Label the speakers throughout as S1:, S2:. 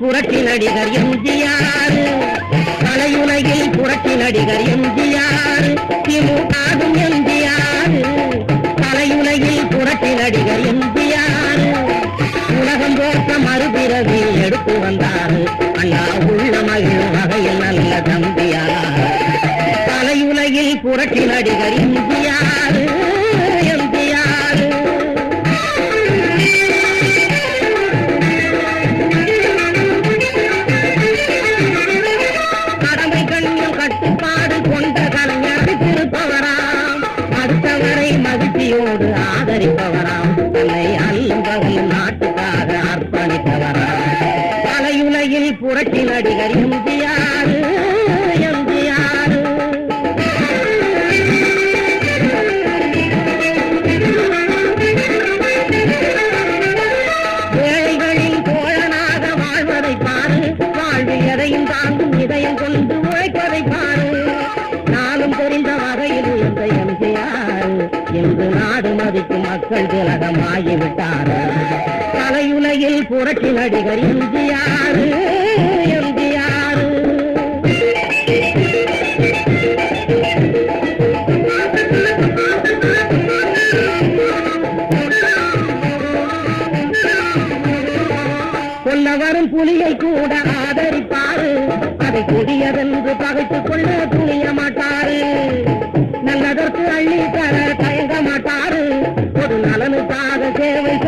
S1: புரட்சி நடிகர் எம்ஜிஆர். கலையுலகில் புரட்சி நடிகர் எம்ஜிஆர் திமுகவும் எம்ஜிஆர். கலையுலகில் புரட்சி நடிகர் எம்ஜிஆர். உலகம் போற்ற மறுபிறவி எடுத்து வந்தார். அண்ணா உள்ள மகிழும் வகையில் நல்ல தம்பியார். கலையுலகில் புரட்சி நடிகர் எம்ஜிஆர். மக்கள் திலகமாகிவிட்டார் கலையுலகில் புரட்சி நடிகர் எம்ஜிஆர் எம்ஜிஆர். கொல்ல வரும் புலியை கூட ஆதரிப்பாரு. அதை கொடியதென்று பகைத்துக் கொள்ள துணிய மாட்டாரு நல்லதற்கு அள்ளி தர தயங்க மாட்டாரு ஒரு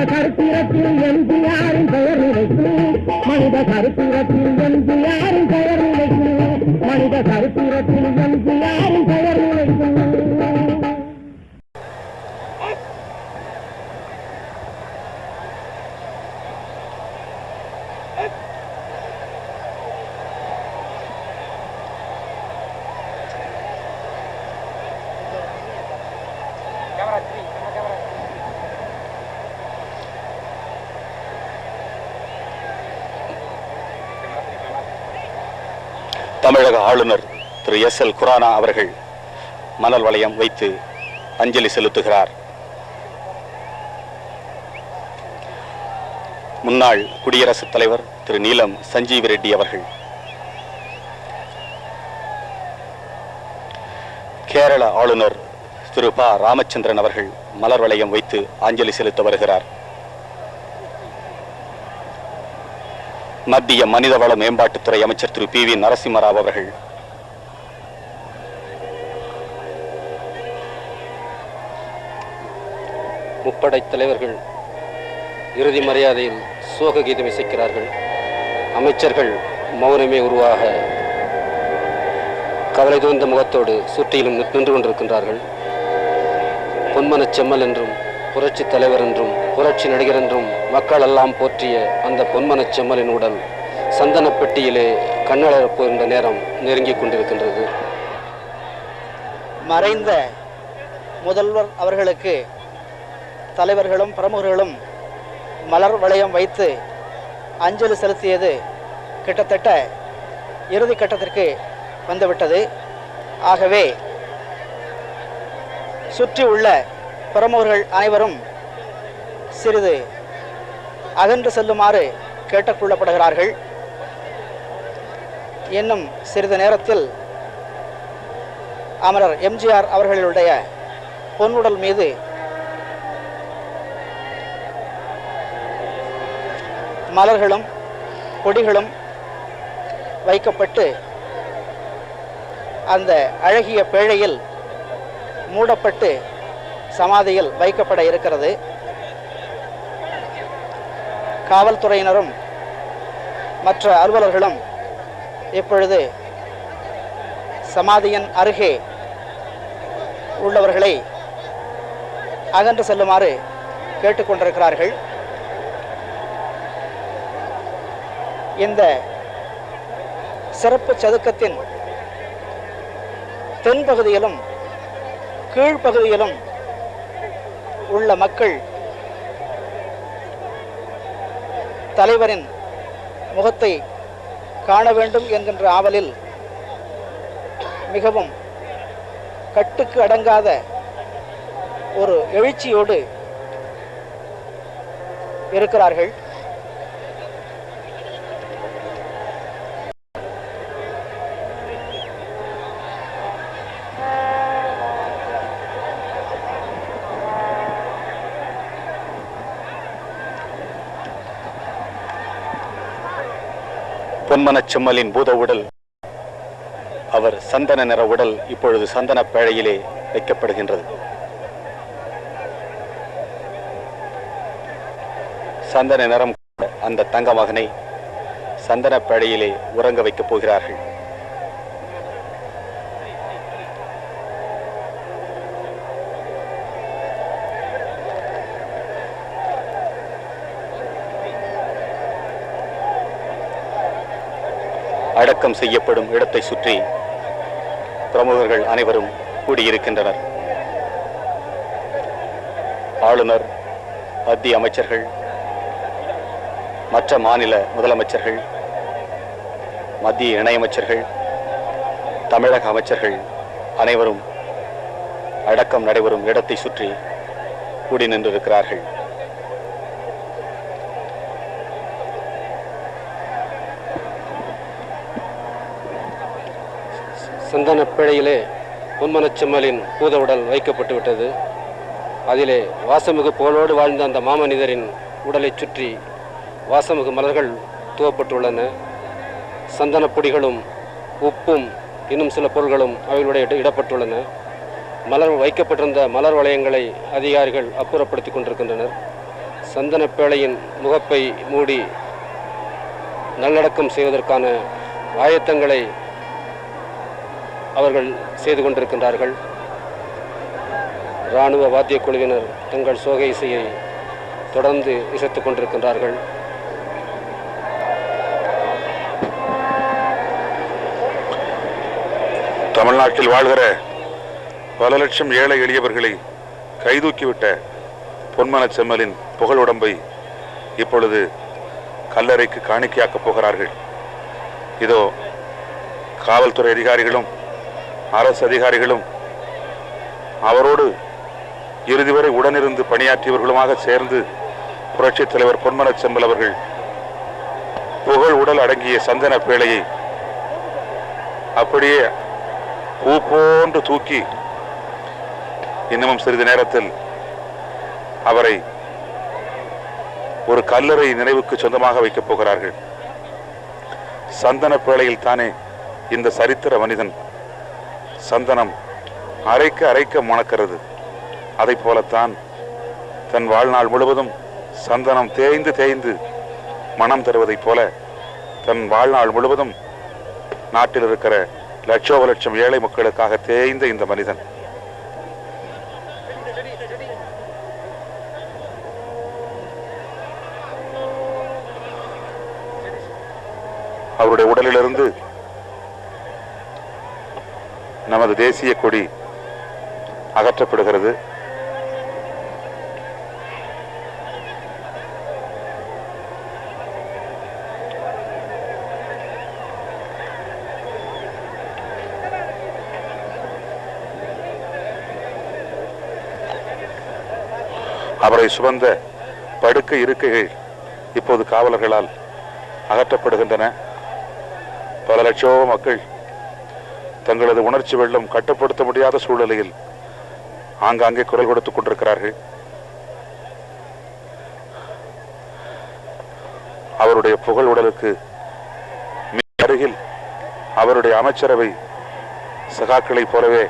S1: மனித கருத்திரத்தில் எம்ஜிஆரின் பெயர் நிலைக்கும் மனித கருத்திரத்தில் எம்ஜிஆரின் பெயர் நிலைக்கும் மனித கருத்திரத்தில் எம்ஜிஆரின் பெயர் நிலைக்கும்
S2: தமிழக ஆளுநர் திரு எஸ் எல் குரானா அவர்கள் மணல் வளையம் வைத்து அஞ்சலி செலுத்துகிறார். முன்னாள் குடியரசுத் தலைவர் திரு நீலம் சஞ்சீவ் ரெட்டி அவர்கள். கேரள ஆளுநர் திரு ப. ராமச்சந்திரன் அவர்கள் மலர் வளையம் வைத்து அஞ்சலி செலுத்த வருகிறார். மத்திய மனிதவள மேம்பாட்டுத்துறை அமைச்சர் திரு பி வி நரசிம்மராவ் அவர்கள்.
S3: முப்படை தலைவர்கள் இறுதி மரியாதையில் சோக கீதம் இசைக்கிறார்கள். அமைச்சர்கள் மௌனமே உருவாக கவலை தோய்ந்த முகத்தோடு சுற்றிலும் நின்று கொண்டிருக்கின்றார்கள். பொன்மனச் செம்மல் என்றும் புரட்சி தலைவர் என்றும் புரட்சி நடிகர் என்றும் மக்கள் எல்லாம் போற்றிய அந்த பொன்மனச் செம்மலின் உடல் சந்தனப்பெட்டியிலே கண்ணழப் போகின்ற நேரம் நெருங்கிக் கொண்டிருக்கின்றது.
S4: மறைந்த முதல்வர் அவர்களுக்கு தலைவர்களும் பிரமுகர்களும் மலர் வளையம் வைத்து அஞ்சலி செலுத்தியது கிட்டத்தட்ட இறுதி கட்டத்திற்கு வந்துவிட்டது. ஆகவே சுற்றி உள்ள பிரமுகர்கள் அனைவரும் சிறிது அகன்று செல்லுமாறு கேட்டுக்கொள்ளப்படுகிறார்கள். இன்னும் சிறிது நேரத்தில் அமரர் எம்ஜிஆர் அவர்களுடைய பொன்னுடல் மீது மலர்களும் கொடிகளும் வைக்கப்பட்டு அந்த அழகிய பேழையில் மூடப்பட்டு சமாதியில் வைக்கப்பட இருக்கிறது. காவல்துறையினரும் மற்ற அலுவலர்களும் இப்பொழுது சமாதியின் அருகே உள்ளவர்களை அகன்று செல்லுமாறு கேட்டுக்கொண்டிருக்கிறார்கள். இந்த சிறப்பு சதுக்கத்தின் தென்பகுதியிலும் கீழ்ப்பகுதியிலும் உள்ள மக்கள் தலைவரின் முகத்தை காண வேண்டும் என்கின்ற ஆவலில் மிகவும் கட்டுக்கு அடங்காத ஒரு எழுச்சியோடு இருக்கிறார்கள்.
S2: பொன்மனச் செம்மலின் பூத உடல். அவர் சந்தன நிற உடல் இப்பொழுது சந்தன பேழையிலே வைக்கப்படுகின்றது. சந்தன நிறம் அந்த தங்க மகனை சந்தன பேழையிலே உறங்க வைக்கப் போகிறார்கள். அடக்கம் செய்யப்படும் இடத்தை சுற்றி பிரமுகர்கள் அனைவரும் கூடியிருக்கின்றனர். ஆளுநர் மத்திய அமைச்சர்கள் மற்ற மாநில முதலமைச்சர்கள் மத்திய இணையமைச்சர்கள் தமிழக அமைச்சர்கள் அனைவரும் அடக்கம் நடைபெறும் இடத்தை சுற்றி கூடி நின்றிருக்கிறார்கள்.
S3: சந்தன பிழையிலே பொன்மனச்செம்மலின் பூத உடல் வைக்கப்பட்டு விட்டது அதிலே வாசமிகு புகழோடு வாழ்ந்த அந்த மாமனிதரின் உடலைச் சுற்றி வாசமிகு மலர்கள் தூவப்பட்டுள்ளன. சந்தனப் பொடிகளும் உப்பும் இன்னும் சில பொருள்களும் அவர்களுடைய இடப்பட்டுள்ளன. மலர் வைக்கப்பட்டிருந்த மலர் வளையங்களை அதிகாரிகள் அப்புறப்படுத்திக் கொண்டிருக்கின்றனர். சந்தன பேழையின் முகப்பை மூடி நல்லடக்கம் செய்வதற்கான ஆயத்தங்களை அவர்கள் செய்து கொண்டிருக்கின்றார்கள். இராணுவ வாத்தியக் குழுவினர் தங்கள் சோகை இசையை தொடர்ந்து இசைத்துக் கொண்டிருக்கின்றார்கள்.
S5: தமிழ்நாட்டில் வாழ்கிற பல லட்சம் ஏழை எளியவர்களை கைதூக்கிவிட்ட பொன்மன செம்மலின் புகழ் உடம்பை இப்பொழுது கல்லறைக்கு காணிக்கையாக்கப் போகிறார்கள். இதோ காவல்துறை அதிகாரிகளும் அரசு அதிகாரிகளும் அவரோடு இறுதி வரை உடனிருந்து பணியாற்றியவர்களுமாக சேர்ந்து புரட்சித் தலைவர் பொன்மனச் செம்பல் அவர்கள் புகழ் உடல் அடங்கிய சந்தன பேழையை அப்படியே பூ போன்று தூக்கி இன்னமும் சிறிது நேரத்தில் அவரை ஒரு கல்லறை நினைவுக்கு சொந்தமாக வைக்கப் போகிறார்கள். சந்தன பேழையில் தானே இந்த சரித்திர மனிதன் சந்தனம் அரைக்க அரைக்க மணக்கிறது. அதைப் போலத்தான் தன் வாழ்நாள் முழுவதும் சந்தனம் தேய்ந்து தேய்ந்து மனம் தருவதைப் போல தன் வாழ்நாள் முழுவதும் நாட்டில் இருக்கிற லட்சோப லட்சம் ஏழை மக்களுக்காக தேய்ந்த இந்த மனிதன். அவருடைய உடலிலிருந்து நமது தேசிய கொடி அகற்றப்படுகிறது. அவரை சுமந்த படுக்கை இருக்கைகள் இப்போது காவலர்களால் அகற்றப்படுகின்றன. பல லட்சோ மக்கள் தங்களது உணர்ச்சி வெள்ளம் கட்டுப்படுத்த முடியாத சூழ்நிலையில் ஆங்காங்கே குரல் கொடுத்துக் கொண்டிருக்கிறார்கள். அவருடைய புகழ் உடலுக்கு அருகில் அவருடைய அமைச்சரவை சகாக்களைப் போலவே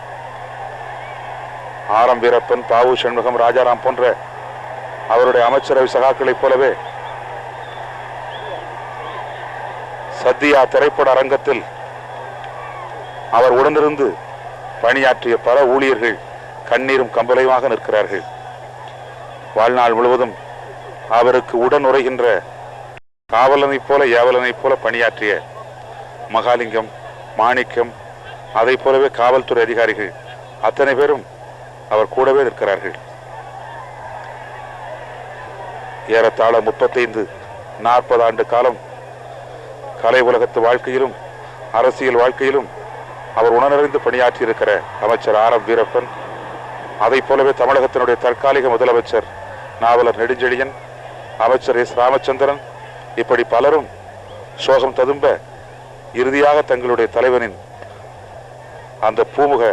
S5: ஆரம் வீரப்பன் தாவு சண்முகம் ராஜாராம் போன்ற அவருடைய அமைச்சரவை சகாக்களைப் போலவே சத்யா திரைப்பட அரங்கத்தில் அவர் உடனிருந்து பணியாற்றிய பல ஊழியர்கள் கண்ணீரும் கம்பலையுமாக நிற்கிறார்கள். வாழ்நாள் முழுவதும் அவருக்கு உடன் உரைகின்ற காவலனைப் போல ஏவலனைப் போல பணியாற்றிய மகாலிங்கம் மாணிக்கம் அதை போலவே காவல்துறை அதிகாரிகள் அத்தனை பேரும் அவர் கூடவே நிற்கிறார்கள். ஏறத்தாழ முப்பத்தைந்து நாற்பது ஆண்டு காலம் கலை உலகத்து வாழ்க்கையிலும் அரசியல் வாழ்க்கையிலும் அவர் உணர்ந்து பணியாற்றியிருக்கிற அமைச்சர் ஆர் எம் வீரப்பன் அதைப் போலவே தமிழகத்தினுடைய தற்காலிக முதலமைச்சர் நாவலர் நெடுஞ்செழியன் அமைச்சர் எஸ் ராமச்சந்திரன் இப்படி பலரும் சோகம் ததும்ப இறுதியாக தங்களுடைய தலைவனின் அந்த பூமுக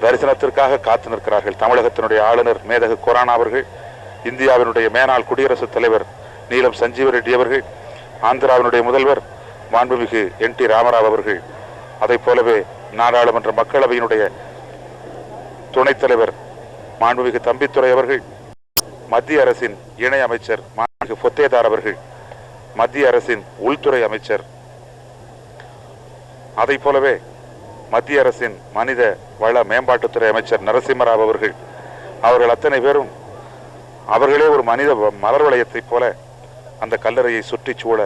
S5: தரிசனத்திற்காக காத்து நிற்கிறார்கள். தமிழகத்தினுடைய ஆளுநர் மேதகு கொரானா அவர்கள் இந்தியாவினுடைய மேனாள் குடியரசுத் தலைவர் நீலம் சஞ்சீவ ரெட்டி அவர்கள் ஆந்திராவினுடைய முதல்வர் மாண்புமிகு என் டி ராமராவ் அவர்கள் அதைப் போலவே நாடாளுமன்ற மக்களவையினுடைய துணைத் தலைவர் மாண்புமிகு தம்பித்துறை அவர்கள் மத்திய அரசின் இணை அமைச்சர் மாண்புமிகு பொத்தேதார் அவர்கள் மத்திய அரசின் உள்துறை அமைச்சர் அதைப் போலவே மத்திய அரசின் மனித வள மேம்பாட்டுத்துறை அமைச்சர் நரசிம்மராவ் அவர்கள். அவர்கள் அத்தனை பேரும் அவர்களே ஒரு மனித மலர் வளையத்தைப் போல அந்த கல்லறையை சுற்றிச் சூழ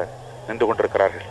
S5: நின்று கொண்டிருக்கிறார்கள்.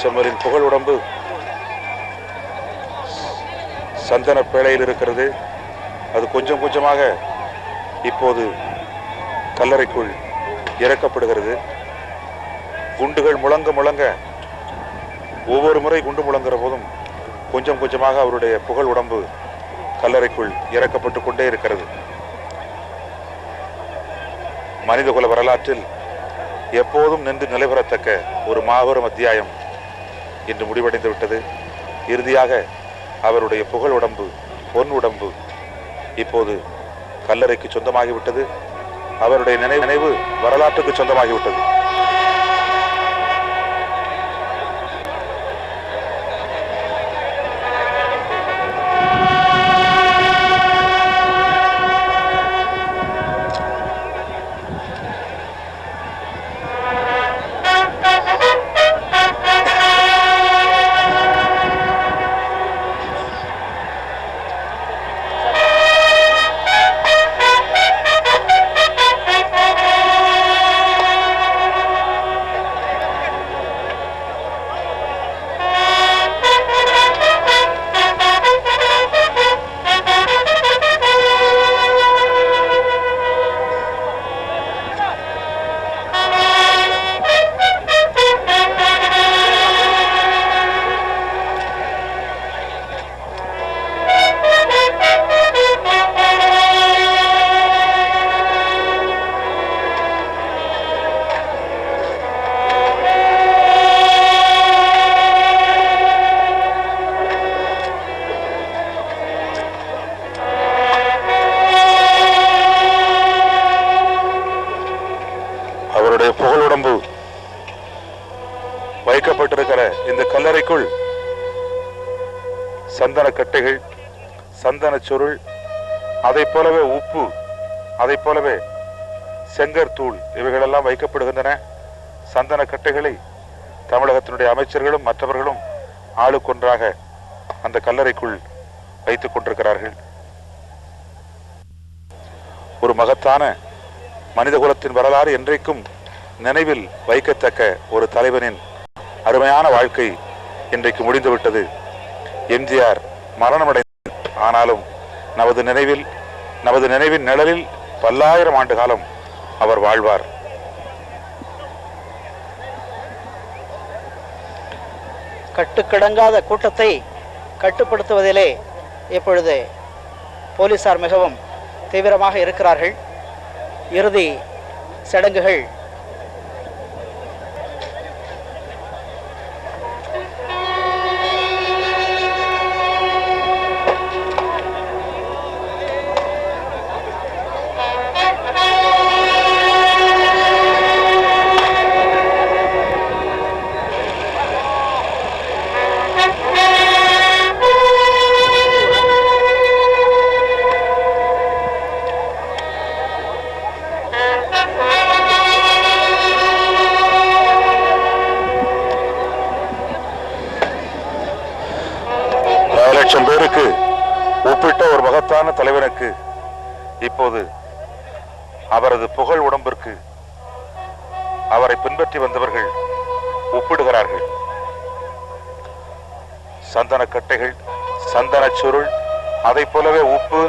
S5: செம்மரின் புகழ் உடம்பு சந்தன பேழையில் இருக்கிறது. அது கொஞ்சம் கொஞ்சமாக இப்போது கல்லறைக்குள் இறக்கப்படுகிறது. குண்டுகள் முழங்க முழங்க ஒவ்வொரு முறை குண்டு முழங்குற போதும் கொஞ்சம் கொஞ்சமாக அவருடைய புகழ் உடம்பு கல்லறைக்குள் இறக்கப்பட்டு கொண்டே இருக்கிறது. மனிதகுல வரலாற்றில் எப்போதும் நின்று நிலைபெறத்தக்க ஒரு மாபெரும் அத்தியாயம் இன்று முடிவடைந்து விட்டது. இறுதியாக அவருடைய புகழ் உடம்பு பொன் உடம்பு இப்போது கல்லறைக்கு சொந்தமாகிவிட்டது. அவருடைய நினைவு நினைவு வரலாற்றுக்கு சொந்தமாகிவிட்டது. கட்டைகள் சந்தன சுருள் அதைப் போலவே உப்பு அதைப் போலவே செங்கற்தூள் இவைகளெல்லாம் வைக்கப்படுகின்றன. சந்தன கட்டைகளை தமிழகத்தினுடைய அமைச்சர்களும் மற்றவர்களும் ஆளுக்கொன்றாக அந்த கல்லறைக்குள் வைத்துக் கொண்டிருக்கிறார்கள். ஒரு மகத்தான மனிதகுலத்தின் வரலாறு என்றைக்கும் நினைவில் வைக்கத்தக்க ஒரு தலைவனின் அருமையான வாழ்க்கை இன்றைக்கு முடிந்துவிட்டது. எம்ஜிஆர் மரணமடைந்தது ஆனாலும் நமது நினைவில் நமது நினைவின் நிழலில் பல்லாயிரம் ஆண்டு காலம் அவர் வாழ்வார்.
S4: கட்டுக்கடங்காத கூட்டத்தை கட்டுப்படுத்துவதிலே இப்பொழுது போலீசார் மிகவும் தீவிரமாக இருக்கிறார்கள். இறுதி சடங்குகள்
S5: லட்சம் பேருக்கு ஒப்பிட்ட ஒரு மகத்தான தலைவனுக்கு இப்போது அவரது புகழ் உடம்பிற்கு அவரை பின்பற்றி வந்தவர்கள் ஒப்பிடுகிறார்கள். சந்தன கட்டைகள் சந்தன சுருள் அதை போலவே உப்பு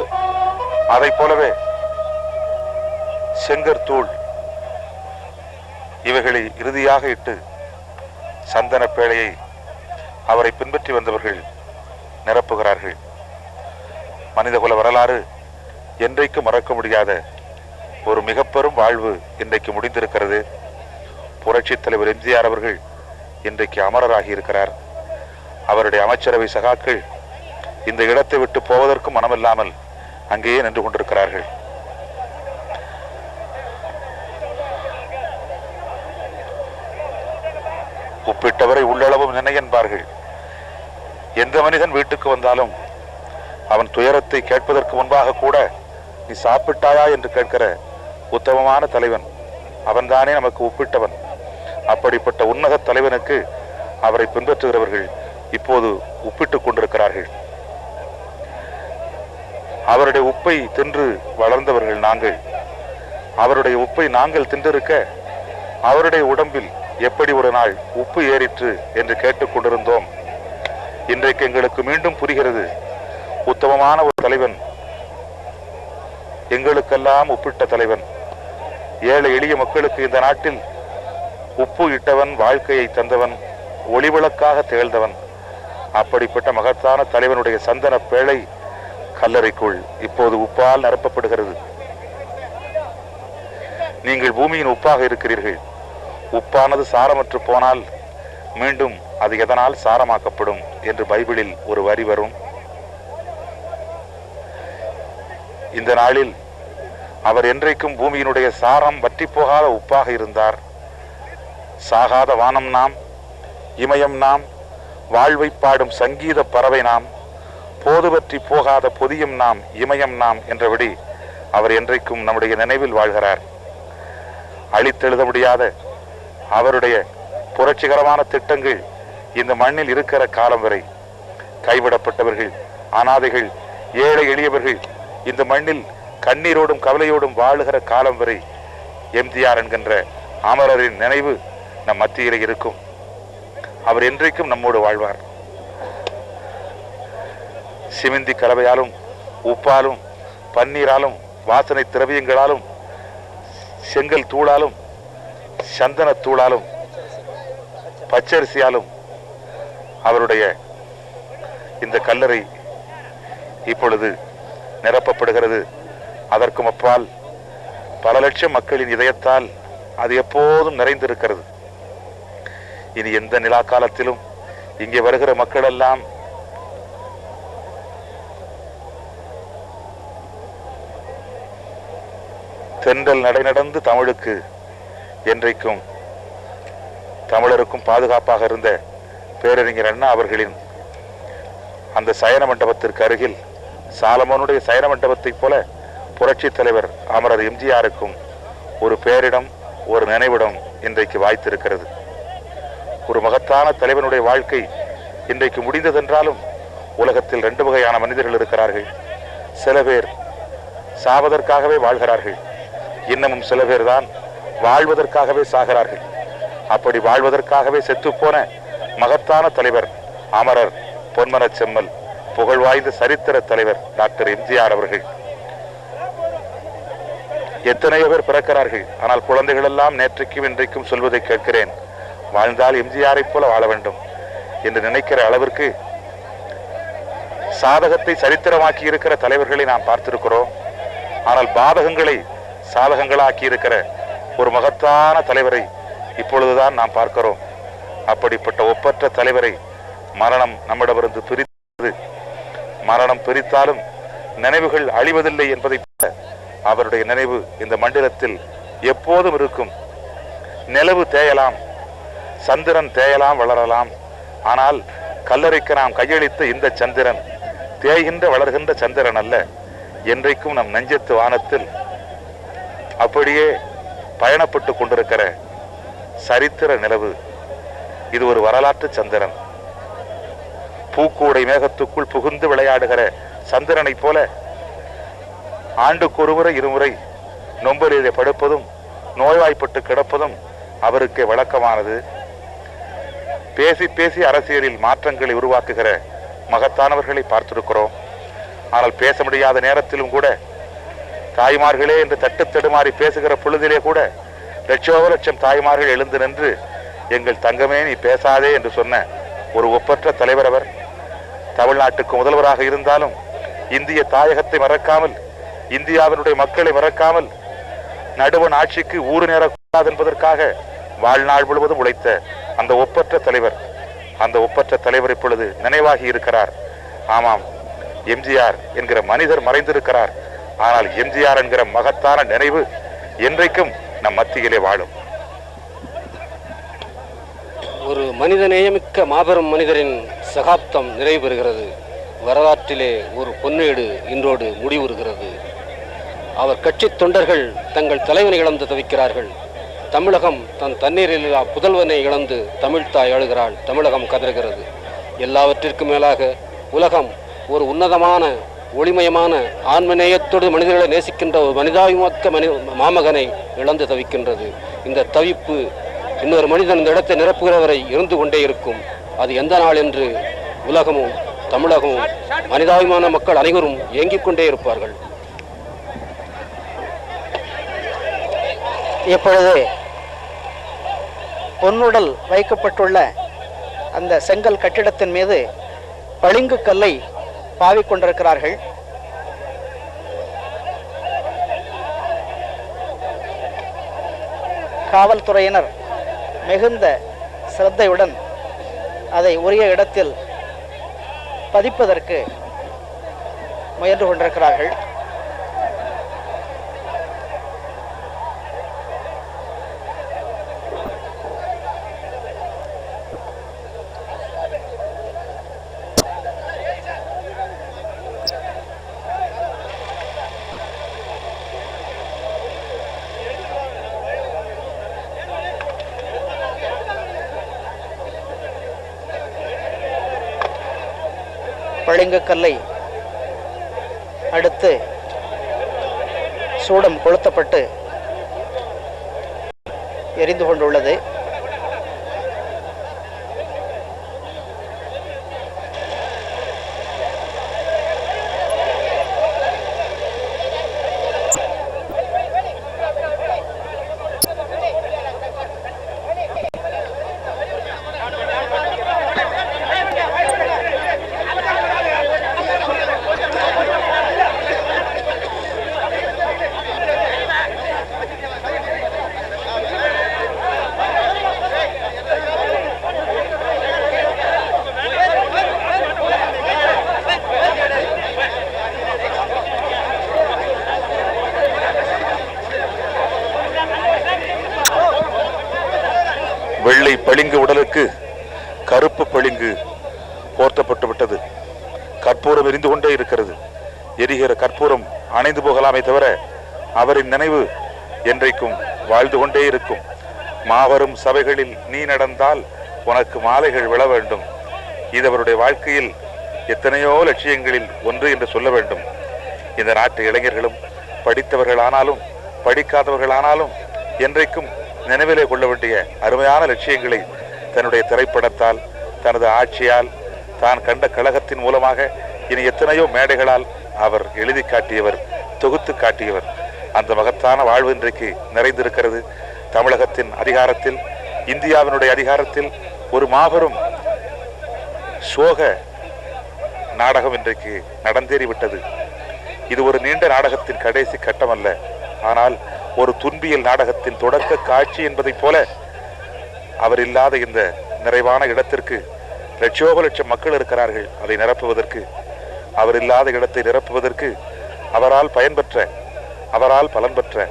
S5: அதை போலவே செங்கற்தூள் இவைகளை இறுதியாக இட்டு சந்தன பேழையை அவரை பின்பற்றி வந்தவர்கள் நிரப்புகிறார்கள். மனிதகுல வரலாறு என்றைக்கும் மறக்க முடியாத ஒரு மிக பெரும் வாழ்வு இன்றைக்கு முடிந்திருக்கிறது. புரட்சி தலைவர் எம்ஜிஆர் அவர்கள் இன்றைக்கு அமரராகி இருக்கிறார். அவருடைய அமைச்சரவை சகாக்கள் இந்த இடத்தை விட்டு போவதற்கும் மனமில்லாமல் அங்கேயே நின்று கொண்டிருக்கிறார்கள். உப்பிட்டவரை உள்ளளவும் நினை என்பார்கள் எந்த மனிதன் வீட்டுக்கு வந்தாலும் அவன் துயரத்தை கேட்பதற்கு முன்பாக கூட நீ சாப்பிட்டாயா? என்று கேட்கிற உத்தமமான தலைவன். அவன்தானே நமக்கு ஒப்பிட்டவன். அப்படிப்பட்ட உன்னத தலைவனுக்கு அவரை பின்பற்றுகிறவர்கள் இப்போது உப்பிட்டுக் கொண்டிருக்கிறார்கள். அவருடைய உப்பை தின்று வளர்ந்தவர்கள் நாங்கள். அவருடைய உப்பை நாங்கள் தின்றிருக்க அவருடைய உடம்பில் எப்படி ஒரு நாள் உப்பு ஏறிற்று என்று கேட்டுக்கொண்டிருந்தோம் இன்றைக்கு எங்களுக்கு மீண்டும் புரிகிறது. உத்தமமான ஒரு தலைவன். எங்களுக்கெல்லாம் ஒப்பிட்ட தலைவன். ஏழை எளிய மக்களுக்கு இந்த நாட்டில் உப்பு இட்டவன் வாழ்க்கையை தந்தவன் ஒளிவிளக்காக திகழ்ந்தவன். அப்படிப்பட்ட மகத்தான தலைவனுடைய சந்தன பேழை கல்லறைக்குள் இப்போது உப்பால் நிரப்பப்படுகிறது. நீங்கள் பூமியின் உப்பாக இருக்கிறீர்கள். உப்பானது சாரமற்று போனால் மீண்டும் அது எதனால் சாரமாக்கப்படும் என்று பைபிளில் ஒரு வரி வரும். இந்த நாளில் அவர் என்றைக்கும் பூமியினுடைய சாரம் வற்றி போகாத உப்பாக இருந்தார். சாகாத வானம் நாம் இமயம் நாம் வாழ்வை பாடும் சங்கீத பறவை நாம் போது பற்றி போகாத பொதியும் நாம் இமயம் நாம் என்றபடி அவர் என்றைக்கும் நம்முடைய நினைவில் வாழ்கிறார். அழித்தெழுத முடியாத அவருடைய புரட்சிகரமான திட்டங்கள் இந்த மண்ணில் இருக்கிற காலம் வரை கைவிடப்பட்டவர்கள் அனாதைகள் ஏழை எளியவர்கள் இந்த மண்ணில் கண்ணீரோடும் கவலையோடும் வாழுகிற காலம் வரை எம்ஜிஆர் என்கின்ற அமரரின் நினைவு நம் மத்தியில் இருக்கும். அவர் என்றைக்கும் நம்மோடு வாழ்வார். சிமிந்தி கலவையாலும் உப்பாலும் பன்னீராலும் வாசனை திரவியங்களாலும் செங்கல் தூளாலும் சந்தன தூளாலும் பச்சரிசியாலும் அவருடைய இந்த கல்லறை இப்பொழுது நிரப்பப்படுகிறது. அதற்கும் அப்பால் பல லட்சம் மக்களின் இதயத்தால் அது எப்போதும் நிறைந்திருக்கிறது. இனி எந்த நிலா காலத்திலும் இங்கே வருகிற மக்களெல்லாம் தென்றல் நடை நடந்து தமிழுக்கு என்றைக்கும் தமிழருக்கும் பாதுகாப்பாக இருந்த பேரறிஞர் அண்ணா அவர்களின் அந்த சயன மண்டபத்திற்கு அருகில் சாலமோனுடைய சயன மண்டபத்தைப் போல புரட்சி தலைவர் அமரர் எம்ஜிஆருக்கும் ஒரு பேரிடம் ஒரு நினைவிடம் இன்றைக்கு வாய்த்திருக்கிறது. ஒரு மகத்தான தலைவனுடைய வாழ்க்கை இன்றைக்கு முடிந்ததென்றாலும் உலகத்தில் ரெண்டு வகையான மனிதர்கள் இருக்கிறார்கள். சில பேர் சாவதற்காகவே வாழ்கிறார்கள். இன்னமும் சில பேர் தான் வாழ்வதற்காகவே சாகிறார்கள். அப்படி வாழ்வதற்காகவே செத்துப்போன மகத்தான தலைவர் அமரர் பொன்மனச் செம்மல் புகழ்வாய்ந்த சரித்திர தலைவர் டாக்டர் எம்ஜிஆர் அவர்கள். எத்தனையோ பேர் பிறக்கிறார்கள். ஆனால் குழந்தைகள் எல்லாம் நேற்றைக்கும் இன்றைக்கும் சொல்வதை கேட்கிறேன். வாழ்ந்தால் எம்ஜிஆரை போல வாழ வேண்டும் என்று நினைக்கிற அளவிற்கு சாதகத்தை சரித்திரமாக்கி இருக்கிற தலைவர்களை நாம் பார்த்திருக்கிறோம். ஆனால் பாதகங்களை சாதகங்களாக்கி இருக்கிற ஒரு மகத்தான தலைவரை இப்பொழுதுதான் நாம் பார்க்கிறோம். அப்படிப்பட்ட ஒப்பற்ற தலைவரை மரணம் நம்மிடமிருந்து பிரித்தது. மரணம் பிரித்தாலும் நினைவுகள் அழிவதில்லை என்பதை அவருடைய நினைவு இந்த மண்டலத்தில் எப்போதும் இருக்கும். நிலவு தேயலாம் சந்திரன் தேயலாம் வளரலாம். ஆனால் கல்லறைக்கு நாம் கையளித்த இந்த சந்திரன் தேய்கின்ற வளர்கின்ற சந்திரன் அல்ல. என்றைக்கும் நம் நெஞ்சத்து வானத்தில் அப்படியே பயணப்பட்டு கொண்டிருக்கிற சரித்திர நிலவு இது ஒரு வரலாற்று சந்திரன். பூக்கூடை மேகத்துக்குள் புகுந்து விளையாடுகிற சந்திரனைப் போல ஆண்டுக்கு ஒருமுறை இருமுறை நொம்பலிலே படுப்பதும் நோய்வாய்ப்பட்டு கிடப்பதும் அவருக்கு வழக்கமானது. பேசி பேசி அரசியலில் மாற்றங்களை உருவாக்குகிற மகத்தானவர்களை பார்த்திருக்கிறோம். ஆனால் பேச முடியாத நேரத்திலும் கூட தாய்மார்களே என்று தட்டு தடுமாறி பேசுகிற பொழுதிலே கூட லட்சோ லட்சம் தாய்மார்கள் எழுந்து நின்று எங்கள் தங்கமே நீ பேசாதே என்று சொன்ன ஒரு ஒப்பற்ற தலைவர் அவர். தமிழ்நாட்டுக்கு முதல்வராக இருந்தாலும் இந்திய தாயகத்தை மறக்காமல் இந்தியாவினுடைய மக்களை மறக்காமல் நடுவன் ஆட்சிக்கு ஊறு நேரக்கூடாது என்பதற்காக வாழ்நாள் முழுவதும் உழைத்த அந்த ஒப்பற்ற தலைவர் அந்த ஒப்பற்ற தலைவர் இப்பொழுது நினைவாகி இருக்கிறார். ஆமாம் எம்ஜிஆர் என்கிற மனிதர் மறைந்திருக்கிறார். ஆனால் எம்ஜிஆர் என்கிற மகத்தான நினைவு என்றைக்கும் நம் மத்தியிலே வாழும்.
S3: ஒரு மனிதநேயமிக்க மாபெரும் மனிதரின் சகாப்தம் நிறைவு பெறுகிறது வரலாற்றிலே ஒரு பொன்னேடு இன்றோடு முடிவுறுகிறது. அவர் கட்சி தொண்டர்கள் தங்கள் தலைவனை இழந்து தவிக்கிறார்கள். தமிழகம் தன் தண்ணீரில் புதல்வனை இழந்து தமிழ்த்தாய் அழுகிறாள். தமிழகம் கதறுகிறது. எல்லாவற்றிற்கும் மேலாக உலகம் ஒரு உன்னதமான ஒளிமயமான ஆன்மநேயத்தோடு மனிதர்களை நேசிக்கின்ற ஒரு மனிதாபிமாக்க மனி மாமகனை இழந்து தவிக்கின்றது. இந்த தவிப்பு இன்னொரு மனிதன் இந்த இடத்தை நிரப்புகிறவரை இருந்து கொண்டே இருக்கும். அது எந்த நாள் என்று உலகமும் தமிழகமும் மனிதாபிமான மக்கள் அனைவரும் இயங்கிக் கொண்டே இருப்பார்கள்.
S4: இப்பொழுது பொன்னுடல் வைக்கப்பட்டுள்ள அந்த செங்கல் கட்டிடத்தின் மீது பளிங்கு கல்லை பாவிக்கொண்டிருக்கிறார்கள் காவல்துறையினர் மிகுந்த சிரத்தையுடன் அதை உரிய இடத்தில் பதிப்பதற்கு முயன்று கொண்டிருக்கிறார்கள். பளிங்கு கல்லை அடுத்து சூடம் கொளுத்தப்பட்டு எரிந்து கொண்டுள்ளது
S5: வெள்ளை பளிங்கு உடலுக்கு கருப்பு பளிங்கு போர்த்தப்பட்டு விட்டது கற்பூரம் எரிந்து கொண்டே இருக்கிறது எரிகிற கற்பூரம் அணைந்து போகலாமே தவிர அவரின் நினைவு என்றைக்கும் வாழ்ந்து கொண்டே இருக்கும். மாபெரும் சபைகளில் நீ நடந்தால் உனக்கு மாலைகள் விழ வேண்டும். இது அவருடைய வாழ்க்கையில் எத்தனையோ லட்சியங்களில் ஒன்று என்று சொல்ல வேண்டும். இந்த நாட்டு இளைஞர்களும் படித்தவர்களானாலும் படிக்காதவர்களானாலும் என்றைக்கும் நினைவிலே கொள்ள வேண்டிய அருமையான லட்சியங்களை தன்னுடைய திரைப்படத்தால் தனது ஆட்சியால் தான் கண்ட கழகத்தின் மூலமாக இனி எத்தனையோ மேடைகளால் அவர் எழுதி காட்டியவர் தொகுத்து காட்டியவர். அந்த மகத்தான வாழ்வு இன்றைக்கு நிறைந்திருக்கிறது. தமிழகத்தின் அதிகாரத்தில் இந்தியாவினுடைய அதிகாரத்தில் ஒரு மாபெரும் சோக நாடகம் இன்றைக்கு நடந்தேறிவிட்டது இது ஒரு நீண்ட நாடகத்தின் கடைசி கட்டம் அல்ல. ஆனால் ஒரு துன்பியல் நாடகத்தின் தொடக்க காட்சி என்பதைப் போல அவர் இல்லாத இந்த நிறைவான இடத்திற்கு லட்சோப லட்சம் மக்கள் இருக்கிறார்கள். அதை நிரப்புவதற்கு அவர் இல்லாத இடத்தை நிரப்புவதற்கு அவரால் பயன்பெற்ற அவரால் பலன் பெற்ற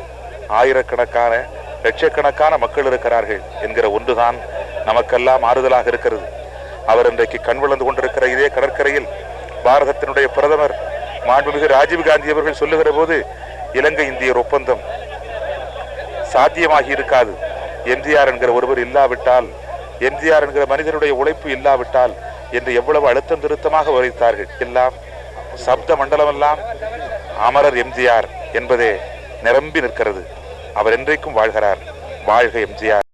S5: ஆயிரக்கணக்கான லட்சக்கணக்கான மக்கள் இருக்கிறார்கள் என்கிற ஒன்றுதான் நமக்கெல்லாம் ஆறுதலாக இருக்கிறது. அவர் இன்றைக்கு கண் விழுந்து கொண்டிருக்கிற இதே கடற்கரையில் பாரதத்தினுடைய பிரதமர் மாண்புமிகு ராஜீவ் காந்தி அவர்கள் சொல்லுகிற போது இலங்கை இந்தியர் ஒப்பந்தம் சாத்தியமாகி இருக்காது. எம்ஜிஆர் என்கிற ஒருவர் இல்லாவிட்டால் எம்ஜிஆர் என்கிற மனிதனுடைய உழைப்பு இல்லாவிட்டால் என்று எவ்வளவு அழுத்தம் திருத்தமாக உரைத்தார்கள். எல்லாம் சப்த மண்டலமெல்லாம் அமரர் எம்ஜிஆர். என்பதே நிரம்பி நிற்கிறது. அவர் என்றைக்கும் வாழ்கிறார். வாழ்க எம்ஜிஆர்.